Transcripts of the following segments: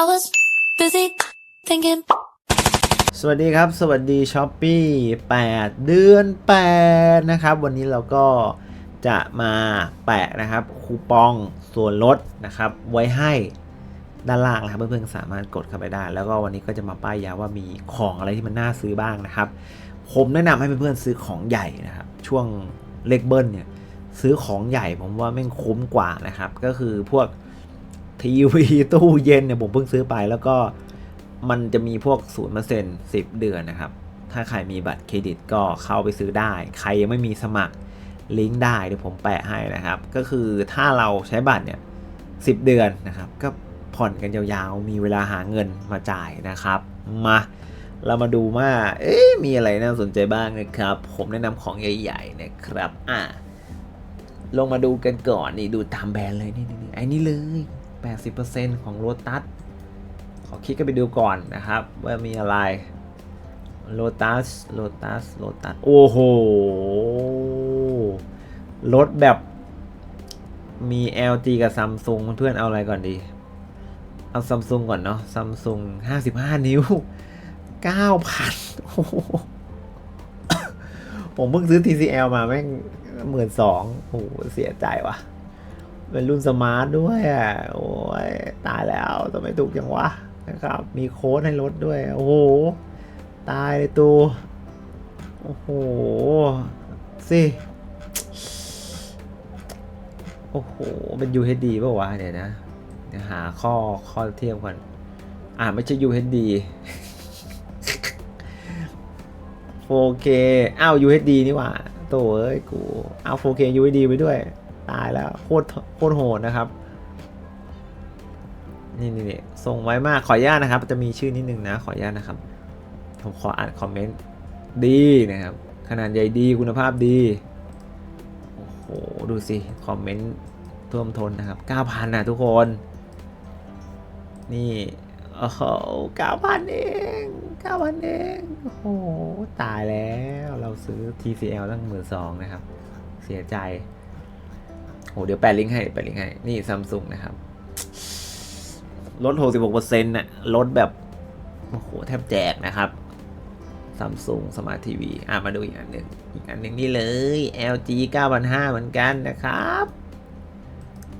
I was busy thinking. สวัสดีครับ สวัสดีช้อปปี้8เดือน 8 นะครับ วันนี้เราก็จะมาแปะนะครับ คูปองส่วนลดนะครับ ไว้ให้ด้านล่างนะครับเพื่อนๆสามารถกดเข้าไปได้ แล้วก็วันนี้ก็จะมาป้ายยาว่ามีของอะไรที่มันน่าซื้อบ้างนะครับ ผมแนะนำให้เพื่อนๆซื้อของใหญ่นะครับ ช่วงเลขเบิ้ลเนี่ยซื้อของใหญ่ผมว่าแม่งคุ้มกว่านะครับ ก็คือพวก ทีวีตู้เย็นเนี่ยผมเพิ่งซื้อไปแล้วก็มันจะมีพวกศูนย์เปอร์เซ็นต์สิบเดือนนะครับ ถ้าใครมีบัตรเครดิตก็เข้าไปซื้อได้ ใครยังไม่มีสมัครลิงก์ได้เดี๋ยวผมแปะให้นะครับ ก็คือถ้าเราใช้บัตรเนี่ยสิเดือนนะครับ ก็ผ่อนกันยาวๆ มีเวลาหาเงินมาจ่ายนะครับ มาเรามาดูว่า เอ๊ะมีอะไรน่าสนใจบ้างนะครับ ผมแนะนำของใหญ่ๆนะครับ อะลงมาดูกันก่อนนี่ดูตามแบรนด์เลยนี่นี่นี่ไอ้นี่เลย 80%ของโ o ตัสขอคลิกกันไปดูก่อนนะครับ ว่ามีอะไร Lotus Lotus Lotus โอ้โหรถแบบมี LG กับ Samsung เพื่อนเอาอะไรก่อนดี เอา Samsung ก่อนเนาะ Samsung 55 นิ้ว 9,000 โอ้โห ผมเพิ่งซื้อ TCL มาแม่งหมื่นสองโอ้โห เสียใจว่ะ เป็นรุ่นสมาร์ทด้วยอะโอ้ยตายแล้วทำไมถูกจังวะนะครับ มีโค้ดให้ลดด้วย โอ้โห ตายเลยตูโอ้โหสิโอ้โหเป็น UHD ป่าวะเดี๋ยวนะยหาข้อข้อเทียบก่อน อ่าไม่ใช่ UHD 4K อ้าว UHD นี่หว่า โตเอ้ยกู เอา 4K UHD ไปด้วย ตายแล้วโคตรโคตรโหดนะครับ นี่นี่นี่ส่งไว้มากขออนุญาตนะครับ จะมีชื่อนิดนึงนะ ขออนุญาตนะครับ ผมขออ่านคอมเมนต์ดีนะครับ ขนาดใหญ่ดีคุณภาพดี โอ้โห ดูสิ คอมเมนต์ท่วมท้นนะครับ 9,000นะทุกคน นี่โอ้โห9,000เอง9,000เอง โอ้โห ตายแล้ว เราซื้อ TCL ตั้งหมื่นสองนะครับ เสียใจ เดี๋ยวแปะลิงก์ให้แปะลิงก์ให้ นี่ซัมซุงนะครับ ลด 66%น่ะลดแบบ โอ้โห แทบแจกนะครับซัมซุงสมาร์ททีวีอะมาดูอีกอันหนึ่งอีกอันหนึ่งนี่เลย LG 9,500 เหมือนกันนะครับ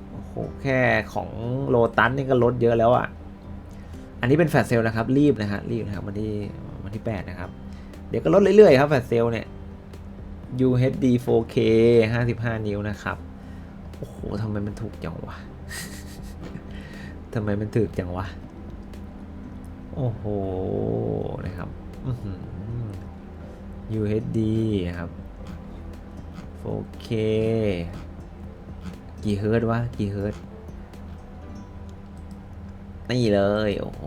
โอ้โห แค่ของโลตัสนี่ก็ลดเยอะแล้วอะ อันนี้เป็นแฟลชเซลนะครับ รีบนะฮะ รีบนะครับวันที่วันที่ 8 นะครับ เดี๋ยวก็ลดเรื่อยๆครับแฟลชเซลเนี่ย UHD 4K 55 นิ้วนะครับ โอ้โหทำไมมันถูกจังวะทำไมมันถูกจังวะ โอ้โห นะครับอื้อหือ UHD ครับ 4K กี่เฮิร์ตวะ กี่เฮิร์ตนี่เลย โอ้โห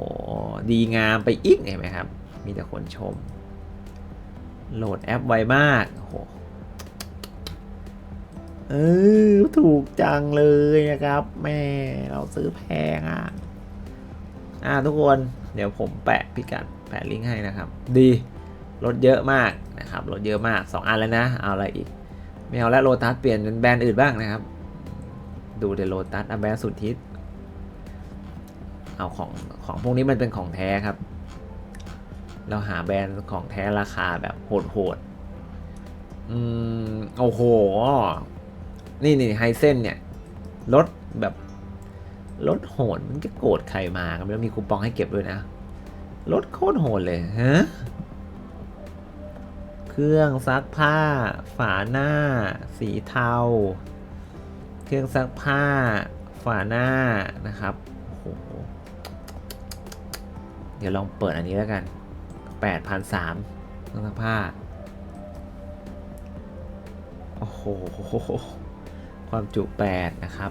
ดีงามไปอีกเห็นไหมครับ มีแต่คนชม โหลดแอปไวมาก โอ้โห เออ ถูกจังเลยนะครับ แม่เราซื้อแพงอะ อ่าทุกคน เดี๋ยวผมแปะพิกัดแปะลิงก์ให้นะครับ ดีลดเยอะมากนะครับลดเยอะมาก 2 อันแล้วนะ เอาอะไรอีก ไม่เอาแล้วโลตัสเปลี่ยนเป็นแบรนด์อื่นบ้างนะครับ ดูเดโลตัสเอาแบรนด์สุดฮิตเอาของของพวกนี้มันเป็นของแท้ครับ เราหาแบรนด์ของแท้ราคาแบบโหดๆอืมโอ้โห นี่นี่ไฮเซนเนี่ยลดแบบลดโหดมันจะโกรธใครมากันแล้วมีคูปองให้เก็บด้วยนะลดโคตรโหดเลยฮะเครื่องซักผ้า ฝาหน้า สีเทา เครื่องซักผ้า ฝาหน้านะครับโอ้โหเดี๋ยวลองเปิดอันนี้แล้วกัน8,003เครื่องซักผ้า โอ้โห ความจุ 8 นะครับ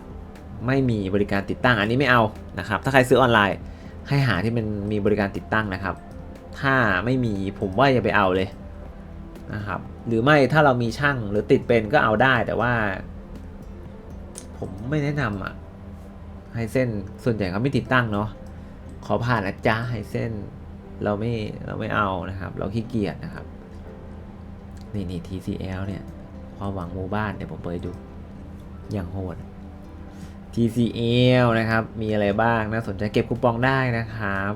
ไม่มีบริการติดตั้งอันนี้ไม่เอานะครับ ถ้าใครซื้อออนไลน์ให้หาที่มันมีบริการติดตั้งนะครับ ถ้าไม่มีผมว่าอย่าไปเอาเลยนะครับ หรือไม่ถ้าเรามีช่างหรือติดเป็นก็เอาได้แต่ว่า ผมไม่แนะนำอะไฮเส้นส่วนใหญ่เขาไม่ติดตั้งเนาะขอผ่านนะจ๊ะไฮเส้นเราไม่เราไม่เอานะครับ เราขี้เกียจนะครับ นี่นี่ TCL เนี่ย ความหวังหมู่บ้านเดี๋ยวผมเปิดดู อย่างโหด TCL นะครับ มีอะไรบ้างนะสนใจเก็บคูปองได้นะครับ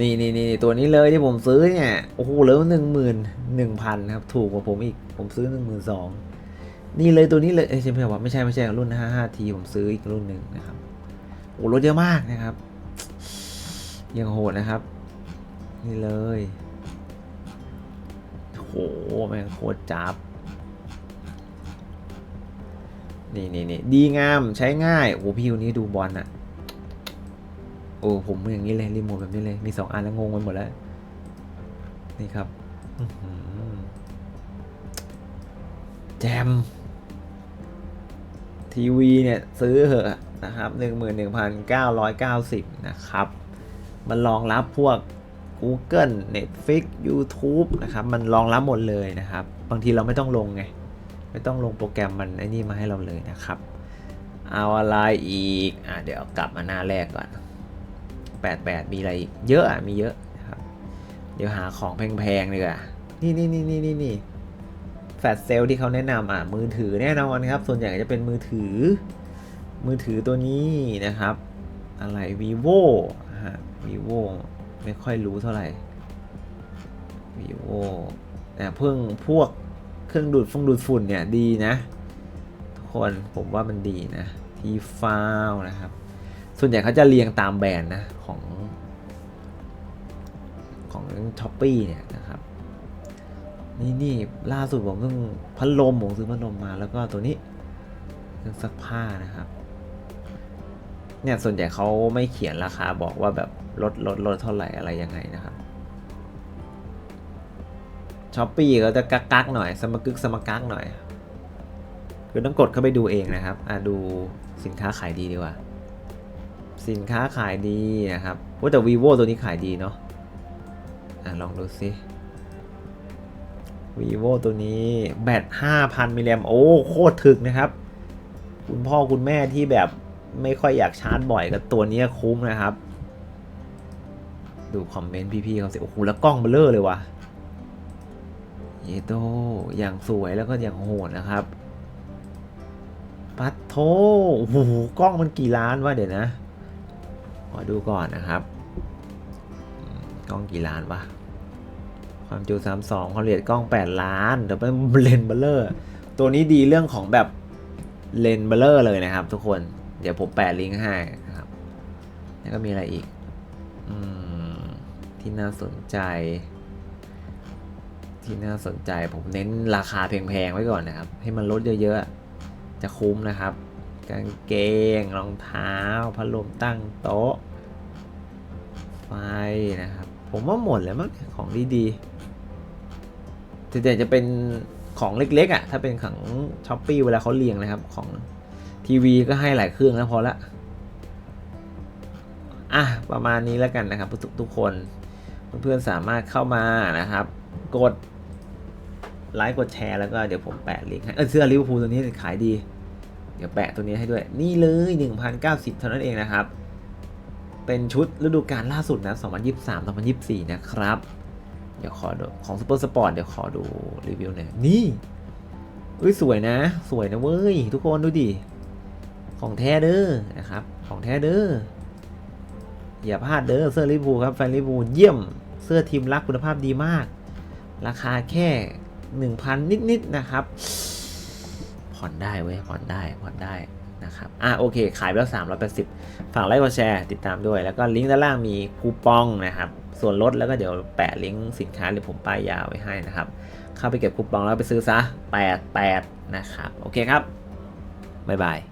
นี่นี่นี่ตัวนี้เลยที่ผมซื้อเนี่ย โอ้โหเหลือหนึ่งหมื่นหนึ่งพันครับ ถูกกว่าผมอีก ผมซื้อหนึ่งหมื่นสองนี่เลยตัวนี้เลยเอ้ยใช่ไหมวะไม่ใช่ไม่ใช่รุ่น 55T ผมซื้ออีกรุ่นหนึ่งนะครับ โอ้รถเยอะมากนะครับ ยังโหดนะครับ นี่เลยโหแม่งโคตรจับ นี่นี่นี่ดีงามใช้ง่ายโอ้พี่คนนี้ดูบอลอะโอ้ผมอย่างนี้เลยรีโมทแบบนี้เลยมีสองอันแล้วงงไปหมดแล้ว นี่ครับแจม ทีวีเนี่ย ซื้อเหอะนะครับหนึ่งหมื่นหนึ่งพันเก้าร้อยเก้าสิบนะครับ มันรองรับพวก Google Netflix YouTube นะครับ มันรองรับหมดเลยนะครับ บางทีเราไม่ต้องลงไง ไม่ต้องลงโปรแกรมมันไอ้นี่มาให้เราเลยนะครับ เอาอะไรอีก อะเดี๋ยวกลับมาหน้าแรกก่อน 88 มีอะไรอีก เยอะอะ มีเยอะนะครับ เดี๋ยวหาของแพงๆดีกว่านี่นี่นี่นี่นี่นี่แฟลชเซลที่เขาแนะนำอะ มือถือแน่นอนครับ ส่วนใหญ่จะเป็นมือถือ มือถือตัวนี้นะครับ อะไร vivo ฮะ vivo ไม่ค่อยรู้เท่าไหร่ vivo แต่เพิ่งพวก เครื่องดูดฟงดูดฝุ่นเนี่ยดีนะ ทุกคนผมว่ามันดีนะทีฟาวนะครับ ส่วนใหญ่เขาจะเรียงตามแบรนด์นะ ของ ของช้อปปี้เนี่ยนะครับ นี่นี่ล่าสุดผมเพิ่งพัดลมผมซื้อพัดลมมาแล้วก็ตัวนี้เครื่องซักผ้านะครับเนี่ยส่วนใหญ่เขาไม่เขียนราคาบอกว่าแบบลดลดลดเท่าไหร่อะไรยังไงนะครับ ช้อปปี้ก็จะกักกักหน่อย สมกึกสมกักหน่อย คือต้องกดเข้าไปดูเองนะครับ อะดูสินค้าขายดีดีกว่า สินค้าขายดีนะครับว่าแต่ vivo ตัวนี้ขายดีเนาะ อะลองดูสิ vivo ตัวนี้แบต5,000 มิลลิแอมโอ้โคตรถึกนะครับ คุณพ่อคุณแม่ที่แบบไม่ค่อยอยากชาร์จบ่อยก็ตัวนี้คุ้มนะครับ ดูคอมเมนต์พี่ๆเขาสิ โอ้โหแล้วกล้องเบลอเลยว่ะ เยโตอย่างสวยแล้วก็อย่างโหดนะครับ ปัดโทโอ้โหกล้องมันกี่ล้านวะเดี๋ยวนะ ขอดูก่อนนะครับ กล้องกี่ล้านวะ ความจุ 32ความละเอียดกล้อง 8 ล้านเดี๋ยวเป็นเลนเบลเลอร์ ตัวนี้ดีเรื่องของแบบเลนเบลเลอร์เลยนะครับ ทุกคน เดี๋ยวผมแปะลิงก์ให้นะครับ แล้วก็มีอะไรอีกอที่น่าสนใจ ที่น่าสนใจผมเน้นราคาแพงๆไว้ก่อนนะครับ ให้มันลดเยอะๆ จะคุ้มนะครับ กางเกงรองเท้าพัดลมตั้งโต๊ะ ไฟนะครับ ผมว่าหมดแล้วมั้งของดีๆแต่จะเป็นของเล็กๆอะ่ะถ้าเป็นของช้อปปี้เวลาเขาเรียงนะครับของทีวีก็ให้หลายเครื่องแล้วพอละอะประมาณนี้แล้วกันนะครับทุกทุกคนเพื่อนๆสามารถเข้ามานะครับ กด ไลค์กดแชร์แล้วก็เดี๋ยวผมแปะลิงก์ให้เออเสื้อลิเวอร์พูลตัวนี้ขายดี เดี๋ยวแปะตัวนี้ให้ด้วย นี่เลย 1,090 เท่านั้นเองนะครับ เป็นชุดฤดูกาลล่าสุดนะ 2023 2024 นะครับ เดี๋ยวขอดูของซูเปอร์สปอร์ตเดี๋ยวขอดูรีวิวหน่อยนี่อุ้ยสวยนะ สวยนะเว้ย ทุกคนดูดิ ของแท้เด้อนะครับ ของแท้เด้ออย่าพลาดเด้อเสื้อลิเวอร์พูลครับแฟนลิเวอร์พูลเยี่ยมเสื้อทีมรักคุณภาพดีมาก ราคาแค่ 1,000 นิดๆนะครับ ผ่อนได้เว้ย ผ่อนได้ ผ่อนได้นะครับ อะโอเค ขายไปแล้ว 380 ฝากไลค์กดแชร์ติดตามด้วย แล้วก็ลิงก์ด้านล่างมีคูปองนะครับ ส่วนลดแล้วก็เดี๋ยวแปะลิงก์สินค้าหรือผมป้ายยาวไว้ให้นะครับ เข้าไปเก็บคูปองแล้วไปซื้อซะ 88 นะครับ โอเคครับ บ๊ายบาย